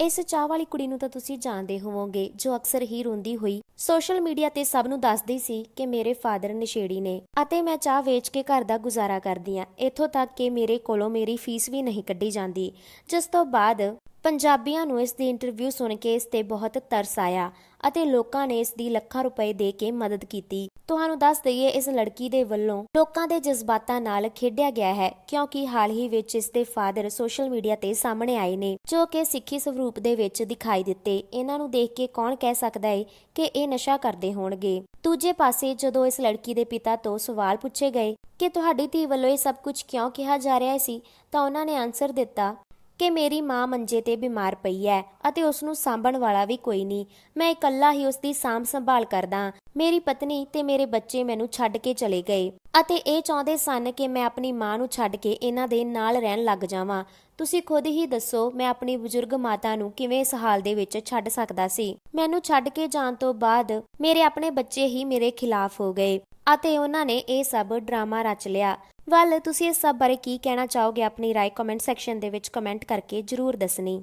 ਇਸ ਚਾਹ ਵਾਲੀ ਕੁੜੀ ਨੂੰ ਤਾਂ ਤੁਸੀਂ ਜਾਣਦੇ ਹੋਵੋਗੇ, ਜੋ ਅਕਸਰ ਹੀ ਰੋਂਦੀ ਹੋਈ ਸੋਸ਼ਲ ਮੀਡੀਆ ਤੇ ਸਭ ਨੂੰ ਦੱਸਦੀ ਸੀ ਕਿ ਮੇਰੇ ਫਾਦਰ ਨਸ਼ੇੜੀ ਨੇ ਅਤੇ ਮੈਂ ਚਾਹ ਵੇਚ ਕੇ ਘਰ ਦਾ ਗੁਜ਼ਾਰਾ ਕਰਦੀ ਆ। ਇੱਥੋਂ ਤੱਕ ਕਿ ਮੇਰੇ ਕੋਲੋਂ ਮੇਰੀ ਫੀਸ ਵੀ ਨਹੀਂ ਕੱਢੀ ਜਾਂਦੀ। ਜਿਸ ਤੋਂ ਬਾਅਦ ਪੰਜਾਬੀਆਂ ਨੂੰ ਇਸ ਦੀ ਇੰਟਰਵਿਊ ਸੁਣ ਕੇ ਇਸ ਤੇ ਬਹੁਤ ਤਰਸ ਆਇਆ ਅਤੇ ਲੋਕਾਂ ਨੇ ਇਸ ਦੀ ਲੱਖਾਂ ਰੁਪਏ ਦੇ ਕੇ ਮਦਦ ਕੀਤੀ। ਤੁਹਾਨੂੰ ਦੱਸ ਦਈਏ, ਇਸ ਲੜਕੀ ਦੇ ਵੱਲੋਂ ਲੋਕਾਂ ਦੇ ਜਜ਼ਬਾਤਾਂ ਨਾਲ ਖੇਡਿਆ ਗਿਆ ਹੈ, ਕਿਉਂਕਿ ਹਾਲ ਹੀ ਵਿੱਚ ਇਸ ਦੇ ਫਾਦਰ ਸੋਸ਼ਲ ਮੀਡੀਆ ਤੇ ਸਾਹਮਣੇ ਆਏ ਨੇ, ਜੋ ਕਿ ਸਿੱਖੀ ਸਰੂਪ ਦੇ ਵਿੱਚ ਦਿਖਾਈ ਦਿੱਤੇ। ਇਹਨਾਂ ਨੂੰ ਦੇਖ ਕੇ ਕੌਣ ਕਹਿ ਸਕਦਾ ਹੈ ਕਿ ਇਹ ਨਸ਼ਾ ਕਰਦੇ ਹੋਣਗੇ। ਦੂਜੇ ਪਾਸੇ, ਜਦੋਂ ਇਸ ਲੜਕੀ ਦੇ ਪਿਤਾ ਤੋਂ ਸਵਾਲ ਪੁੱਛੇ ਗਏ ਕਿ ਤੁਹਾਡੀ ਧੀ ਵੱਲੋਂ ਇਹ ਸਭ ਕੁਝ ਕਿਉਂ ਕਿਹਾ ਜਾ ਰਿਹਾ ਸੀ, ਤਾਂ ਉਹਨਾਂ ਨੇ ਆਨਸਰ ਦਿੱਤਾ ਕਿ ਮੇਰੀ ਮਾਂ ਮੰਜੇ ਤੇ ਬਿਮਾਰ ਪਈ ਹੈ ਅਤੇ ਉਸ ਨੂੰ ਸਾਂਭਣ ਵਾਲਾ ਵੀ ਕੋਈ ਨਹੀਂ। ਮੈਂ ਇਕੱਲਾ ਹੀ ਉਸ ਦੀ ਸਾਂਭ ਸੰਭਾਲ ਕਰਦਾ ਮੇਰੀ ਪਤਨੀ ਤੇ ਮੇਰੇ ਬੱਚੇ ਮੈਨੂੰ ਛੱਡ ਕੇ ਚਲੇ ਗਏ ਅਤੇ ਇਹ ਚਾਹੁੰਦੇ ਸਨ ਕਿ ਮੈਂ ਆਪਣੀ ਮਾਂ ਨੂੰ ਛੱਡ ਕੇ ਇਹਨਾਂ ਦੇ ਨਾਲ ਰਹਿਣ ਲੱਗ ਜਾਵਾਂ। ਤੁਸੀਂ ਖੁਦ ਹੀ ਦੱਸੋ, ਮੈਂ ਆਪਣੀ ਬਜ਼ੁਰਗ ਮਾਤਾ ਨੂੰ ਕਿਵੇਂ ਇਸ ਹਾਲ ਦੇ ਵਿੱਚ ਛੱਡ ਸਕਦਾ ਸੀ? ਮੈਨੂੰ ਛੱਡ ਕੇ ਜਾਣ ਤੋਂ ਬਾਅਦ ਮੇਰੇ ਆਪਣੇ ਬੱਚੇ ਹੀ ਮੇਰੇ ਖਿਲਾਫ ਹੋ ਗਏ ਅਤੇ ਉਹਨਾਂ ਨੇ ਇਹ ਸਭ ਡਰਾਮਾ ਰਚ ਲਿਆ। ਵੱਲ ਤੁਸੀਂ ਇਸ ਸਭ ਬਾਰੇ ਕੀ ਕਹਿਣਾ ਚਾਹੋਗੇ, ਆਪਣੀ ਰਾਏ ਕਮੈਂਟ ਸੈਕਸ਼ਨ ਦੇ ਵਿੱਚ ਕਮੈਂਟ ਕਰਕੇ ਜਰੂਰ ਦੱਸਣੀ।